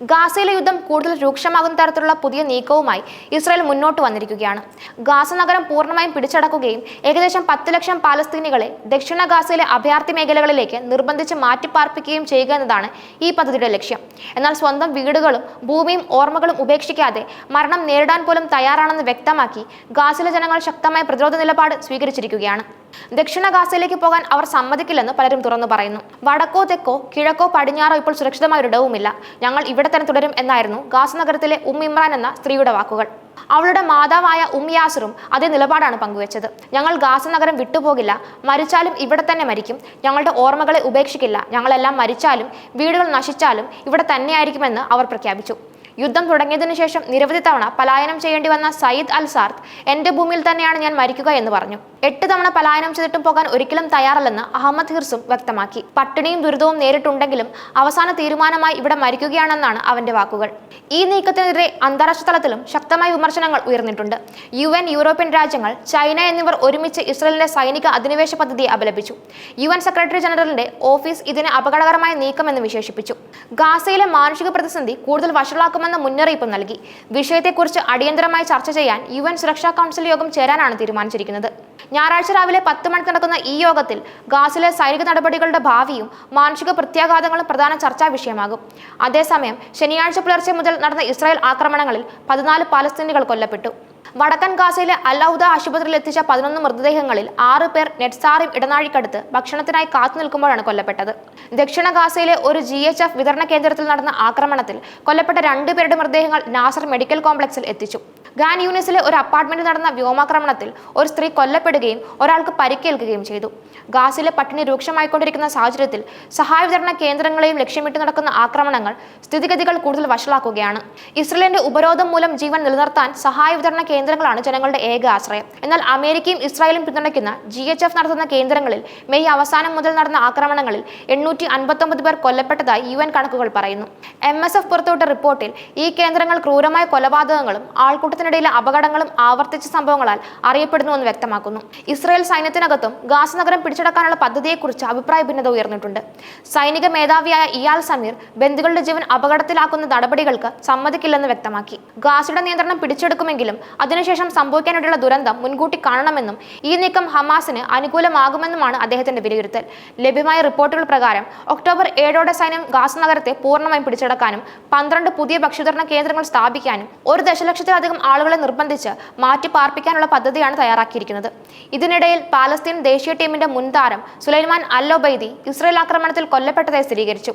ഗാസയിലെ യുദ്ധം കൂടുതൽ രൂക്ഷമാകുന്ന തരത്തിലുള്ള പുതിയ നീക്കവുമായി ഇസ്രായേൽ മുന്നോട്ട് വന്നിരിക്കുകയാണ്. ഗാസ നഗരം പൂർണമായും പിടിച്ചടക്കുകയും ഏകദേശം പത്ത് ലക്ഷം പാലസ്തീനികളെ ദക്ഷിണ ഗാസയിലെ അഭയാർത്ഥി മേഖലകളിലേക്ക് നിർബന്ധിച്ച് മാറ്റിപ്പാർപ്പിക്കുകയും ചെയ്യുക എന്നതാണ് ഈ പദ്ധതിയുടെ ലക്ഷ്യം. എന്നാൽ സ്വന്തം വീടുകളും ഭൂമിയും ഓർമ്മകളും ഉപേക്ഷിക്കാതെ മരണം നേരിടാൻ പോലും തയ്യാറാണെന്ന് വ്യക്തമാക്കി ഗാസിലെ ജനങ്ങൾ ശക്തമായ പ്രതിരോധ നിലപാട് സ്വീകരിച്ചിരിക്കുകയാണ്. ദക്ഷിണ ഗാസയിലേക്ക് പോകാൻ അവർ സമ്മതിക്കില്ലെന്ന് പലരും തുറന്നു പറയുന്നു. വടക്കോ തെക്കോ കിഴക്കോ പടിഞ്ഞാറോ ഇപ്പോൾ സുരക്ഷിതമായ ഒരിടവുമില്ല ഞങ്ങൾ ഇവിടെ തന്നെ തുടരും എന്നായിരുന്നു ഗാസ നഗരത്തിലെ ഉം ഇമ്രാൻ എന്ന സ്ത്രീയുടെ വാക്കുകൾ. അവളുടെ മാതാവായ ഉമ്മിയാസറും യാസറും അതേ നിലപാടാണ് പങ്കുവച്ചത്. ഞങ്ങൾ ഗാസ നഗരം വിട്ടുപോകില്ല. മരിച്ചാലും ഇവിടെ തന്നെ മരിക്കും. ഞങ്ങളുടെ ഓർമ്മകളെ ഉപേക്ഷിക്കില്ല. ഞങ്ങളെല്ലാം മരിച്ചാലും വീടുകൾ നശിച്ചാലും ഇവിടെ തന്നെയായിരിക്കുമെന്ന് അവർ പ്രഖ്യാപിച്ചു. യുദ്ധം തുടങ്ങിയതിനു ശേഷം നിരവധി തവണ പലായനം ചെയ്യേണ്ടി വന്ന സയ്യിദ് അൽ സാർത്ത് എന്റെ ഭൂമിയിൽ തന്നെയാണ് ഞാൻ മരിക്കുക എന്ന് പറഞ്ഞു. എട്ട് തവണ പലായനം ചെയ്തിട്ടും പോകാൻ ഒരിക്കലും തയ്യാറല്ലെന്ന് അഹമ്മദ് ഹിർസും വ്യക്തമാക്കി. പട്ടിണിയും ദുരിതവും നേരിട്ടുണ്ടെങ്കിലും അവസാന തീരുമാനമായി ഇവിടെ മരിക്കുകയാണെന്നാണ് അവന്റെ വാക്കുകൾ. ഈ നീക്കത്തിനെതിരെ അന്താരാഷ്ട്ര തലത്തിലും ശക്തമായ വിമർശനങ്ങൾ ഉയർന്നിട്ടുണ്ട്. യു എൻ യൂറോപ്യൻ രാജ്യങ്ങൾ ചൈന എന്നിവർ ഒരുമിച്ച് ഇസ്രയേലിന്റെ സൈനിക അധിനിവേശ പദ്ധതിയെ അപലപിച്ചു. യു എൻ സെക്രട്ടറി ജനറലിന്റെ ഓഫീസ് ഇതിനെ അപകടകരമായ നീക്കമെന്ന് വിശേഷിപ്പിച്ചു. ഗാസയിലെ മാനുഷിക പ്രതിസന്ധി കൂടുതൽ വഷളാക്കുമെന്ന മുന്നറിയിപ്പ് നൽകി. വിഷയത്തെക്കുറിച്ച് അടിയന്തരമായി ചർച്ച ചെയ്യാൻ യു സുരക്ഷാ കൗൺസിൽ യോഗം ചേരാനാണ് തീരുമാനിച്ചിരിക്കുന്നത്. ഞായറാഴ്ച രാവിലെ പത്ത് മണിക്ക് നടക്കുന്ന ഈ യോഗത്തിൽ ഗാസിലെ സൈനിക നടപടികളുടെ ഭാവിയും മാനുഷിക പ്രത്യാഘാതങ്ങളും പ്രധാന ചർച്ചാ വിഷയമാകും. അതേസമയം ശനിയാഴ്ച പുലർച്ചെ മുതൽ നടന്ന ഇസ്രായേൽ ആക്രമണങ്ങളിൽ പതിനാല് പാലസ്തീനികൾ കൊല്ലപ്പെട്ടു. വടക്കൻ ഗാസയിലെ അലൗദ ആശുപത്രിയിൽ എത്തിച്ച പതിനൊന്ന് മൃതദേഹങ്ങളിൽ ആറ് പേർ നെറ്റ്സാറിം ഇടനാഴിക്കടുത്ത് ഭക്ഷണത്തിനായി കാത്തു നിൽക്കുമ്പോഴാണ് കൊല്ലപ്പെട്ടത്. ദക്ഷിണ ഗാസയിലെ ഒരു ജി എച്ച് എഫ് വിതരണ കേന്ദ്രത്തിൽ നടന്ന ആക്രമണത്തിൽ കൊല്ലപ്പെട്ട രണ്ടുപേരുടെ മൃതദേഹങ്ങൾ നാസർ മെഡിക്കൽ കോംപ്ലക്സിൽ എത്തിച്ചു. ഗാൻ യൂണിസിലെ ഒരു അപ്പാർട്ട്മെന്റിൽ നടന്ന വ്യോമാക്രമണത്തിൽ ഒരു സ്ത്രീ കൊല്ലപ്പെടുകയും ഒരാൾക്ക് പരിക്കേൽക്കുകയും ചെയ്തു. ഗാസിലെ പട്ടിണി രൂക്ഷമായിക്കൊണ്ടിരിക്കുന്ന സാഹചര്യത്തിൽ സഹായ വിതരണ കേന്ദ്രങ്ങളെയും ലക്ഷ്യമിട്ട് നടക്കുന്ന ആക്രമണങ്ങൾ സ്ഥിതിഗതികൾ കൂടുതൽ വഷളാക്കുകയാണ്. ഇസ്രയേലിന്റെ ഉപരോധം മൂലം ജീവൻ നിലനിർത്താൻ സഹായ വിതരണ കേന്ദ്രങ്ങളാണ് ജനങ്ങളുടെ ഏക ആശ്രയം. എന്നാൽ അമേരിക്കയും ഇസ്രായേലും പിന്തുണയ്ക്കുന്ന ജി എച്ച് എഫ് നടത്തുന്ന കേന്ദ്രങ്ങളിൽ മെയ് അവസാനം മുതൽ നടന്ന ആക്രമണങ്ങളിൽ എണ്ണൂറ്റി അൻപത്തൊമ്പത് പേർ കൊല്ലപ്പെട്ടതായി യു എൻ കണക്കുകൾ പറയുന്നു. എം എസ് എഫ് പുറത്തുവിട്ട റിപ്പോർട്ടിൽ ഈ കേന്ദ്രങ്ങൾ ക്രൂരമായ കൊലപാതകങ്ങളും ആൾക്കൂട്ടത്തിനിടയിലെ അപകടങ്ങളും ആവർത്തിച്ച സംഭവങ്ങളാൽ അറിയപ്പെടുന്നുവെന്ന് വ്യക്തമാക്കുന്നു. ഇസ്രായേൽ സൈന്യത്തിനകത്തും ഗാസ നഗരം പിടിച്ചെടുക്കാനുള്ള പദ്ധതിയെക്കുറിച്ച് അഭിപ്രായ ഭിന്നത ഉയർന്നിട്ടുണ്ട്. സൈനിക മേധാവിയായ ഇയാൽ സമീർ ബന്ധുക്കളുടെ ജീവൻ അപകടത്തിലാക്കുന്ന നടപടികൾക്ക് സമ്മതിക്കില്ലെന്ന് വ്യക്തമാക്കി. ഗാസയുടെ നിയന്ത്രണം പിടിച്ചെടുക്കുമെങ്കിലും അതിനുശേഷം സംഭവിക്കാനിടയുള്ള ദുരന്തം മുൻകൂട്ടി കാണണമെന്നും ഈ നീക്കം ഹമാസിന് അനുകൂലമാകുമെന്നുമാണ് അദ്ദേഹത്തിന്റെ വിലയിരുത്തൽ. ലഭ്യമായ റിപ്പോർട്ടുകൾ പ്രകാരം ഒക്ടോബർ ഏഴോടെ സൈന്യം ഗാസ നഗരത്തെ പൂർണമായും പിടിച്ചെടുക്കാനും പന്ത്രണ്ട് പുതിയ ഭക്ഷ്യവിതരണ കേന്ദ്രങ്ങൾ സ്ഥാപിക്കാനും ഒരു ദശലക്ഷത്തിലധികം ആളുകളെ നിർബന്ധിച്ച് മാറ്റി പാർപ്പിക്കാനുള്ള പദ്ധതിയാണ് തയ്യാറാക്കിയിരിക്കുന്നത്. ഇതിനിടയിൽ പാലസ്തീൻ ദേശീയ ടീമിന്റെ മുൻതാരം സുലൈമാൻ അല്ലോബൈദി ഇസ്രയേൽ ആക്രമണത്തിൽ കൊല്ലപ്പെട്ടതായി സ്ഥിരീകരിച്ചു.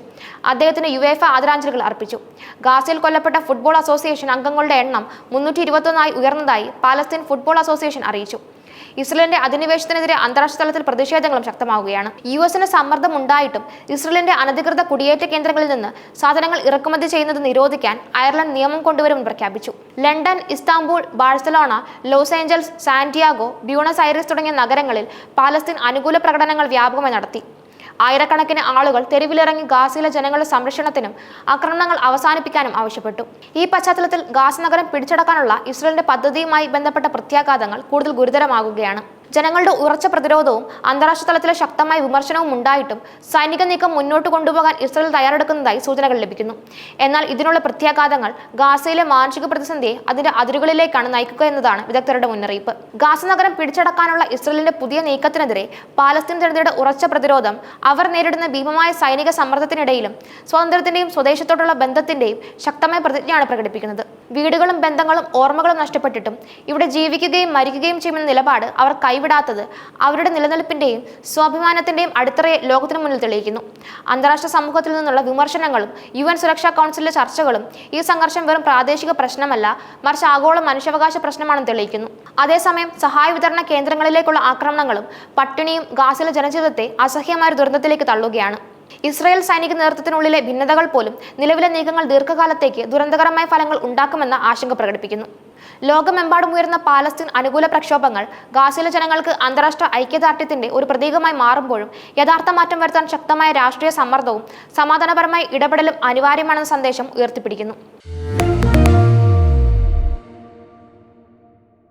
അദ്ദേഹത്തിന് യു എഫ് ആദരാഞ്ജലികൾ അർപ്പിച്ചു. ഗാസയിൽ കൊല്ലപ്പെട്ട ഫുട്ബോൾ അസോസിയേഷൻ അംഗങ്ങളുടെ എണ്ണം മുന്നൂറ്റി ഇരുപത്തൊന്നായി ഉയർന്നതായി പാലസ്തീൻ ഫുട്ബോൾ അസോസിയേഷൻ അറിയിച്ചു. ഇസ്രയേലിന്റെ അധിനിവേശത്തിനെതിരെ അന്താരാഷ്ട്ര തലത്തിൽ പ്രതിഷേധങ്ങളും ശക്തമാവുകയാണ്. യു എസിന് സമ്മർദ്ദം ഉണ്ടായിട്ടും ഇസ്രയേലിന്റെ അനധികൃത കുടിയേറ്റ കേന്ദ്രങ്ങളിൽ നിന്ന് സാധനങ്ങൾ ഇറക്കുമതി ചെയ്യുന്നത് നിരോധിക്കാൻ അയർലൻഡ് നിയമം കൊണ്ടുവരുമെന്ന് പ്രഖ്യാപിച്ചു. London Istanbul Barcelona Los Angeles Santiago Buenos Aires തുടങ്ങിയ നഗരങ്ങളിൽ പാലസ്തീൻ അനുകൂല പ്രകടനങ്ങൾ വ്യാപകമായി നടത്തി. ആയിരക്കണക്കിന് ആളുകൾ തെരുവിലിറങ്ങി ഗാസയിലെ ജനങ്ങളുടെ സംരക്ഷണത്തിനും ആക്രമണങ്ങൾ അവസാനിപ്പിക്കാനും ആവശ്യപ്പെട്ടു. ഈ പശ്ചാത്തലത്തിൽ ഗാസ നഗരം പിടിച്ചടക്കാനുള്ള ഇസ്രയേലിന്റെ പദ്ധതിയുമായി ബന്ധപ്പെട്ട പ്രത്യാഘാതങ്ങൾ കൂടുതൽ ഗുരുതരമാകുകയാണ്. ജനങ്ങളുടെ ഉറച്ച പ്രതിരോധവും അന്താരാഷ്ട്ര തലത്തിലെ ശക്തമായ വിമർശനവും ഉണ്ടായിട്ടും സൈനിക നീക്കം മുന്നോട്ട് കൊണ്ടുപോകാൻ ഇസ്രയേൽ തയ്യാറെടുക്കുന്നതായി സൂചനകൾ ലഭിക്കുന്നു. എന്നാൽ ഇതിനുള്ള പ്രത്യാഘാതങ്ങൾ ഗാസയിലെ മാനസിക പ്രതിസന്ധിയെ അതിന്റെ അതിരുകളിലേക്കാണ് നയിക്കുക എന്നതാണ് വിദഗ്ധരുടെ മുന്നറിയിപ്പ്. ഗാസ നഗരം പിടിച്ചടക്കാനുള്ള ഇസ്രയേലിന്റെ പുതിയ നീക്കത്തിനെതിരെ പാലസ്തീൻ ജനതയുടെ ഉറച്ച പ്രതിരോധം അവർ നേരിടുന്ന ഭീമമായ സൈനിക സമ്മർദ്ദത്തിനിടയിലും സ്വാതന്ത്ര്യത്തിന്റെയും സ്വദേശത്തോടുള്ള ബന്ധത്തിന്റെയും ശക്തമായ പ്രതിജ്ഞയാണ് പ്രകടിപ്പിക്കുന്നത്. വീടുകളും ബന്ധങ്ങളും ഓർമ്മകളും നഷ്ടപ്പെട്ടിട്ടും ഇവിടെ ജീവിക്കുകയും മരിക്കുകയും ചെയ്യുന്ന നിലപാട് അവർ കൈവിടാത്തത് അവരുടെ നിലനിൽപ്പിന്റെയും സ്വാഭിമാനത്തിന്റെയും അടിത്തറയെ ലോകത്തിന് മുന്നിൽ തെളിയിക്കുന്നു. അന്താരാഷ്ട്ര സമൂഹത്തിൽ നിന്നുള്ള വിമർശനങ്ങളും യു എൻ സുരക്ഷാ കൗൺസിലിലെ ചർച്ചകളും ഈ സംഘർഷം വെറും പ്രാദേശിക പ്രശ്നമല്ല മറിച്ച് ആഗോള മനുഷ്യാവകാശ പ്രശ്നമാണെന്ന് തെളിയിക്കുന്നു. അതേസമയം സഹായ വിതരണ കേന്ദ്രങ്ങളിലേക്കുള്ള ആക്രമണങ്ങളും പട്ടിണിയും ഗാസിലെ ജനജീവിതത്തെ അസഹ്യമായ ദുരന്തത്തിലേക്ക് തള്ളുകയാണ്. ഇസ്രായേൽ സൈനിക നേതൃത്വത്തിനുള്ളിലെ ഭിന്നതകൾ പോലും നിലവിലെ നീക്കങ്ങൾ ദീർഘകാലത്തേക്ക് ദുരന്തകരമായ ഫലങ്ങൾ ഉണ്ടാക്കുമെന്ന ആശങ്ക പ്രകടിപ്പിക്കുന്നു. ലോകമെമ്പാടും ഉയർന്ന പാലസ്തീൻ അനുകൂല പ്രക്ഷോഭങ്ങൾ ഗാസയിലെ ജനങ്ങൾക്ക് അന്താരാഷ്ട്ര ഐക്യദാർഢ്യത്തിന്റെ ഒരു പ്രതീകമായി മാറുമ്പോഴും യഥാർത്ഥ മാറ്റം വരുത്താൻ ശക്തമായ രാഷ്ട്രീയ സമ്മർദ്ദവും സമാധാനപരമായ ഇടപെടലും അനിവാര്യമാണെന്ന സന്ദേശം ഉയർത്തിപ്പിടിക്കുന്നു.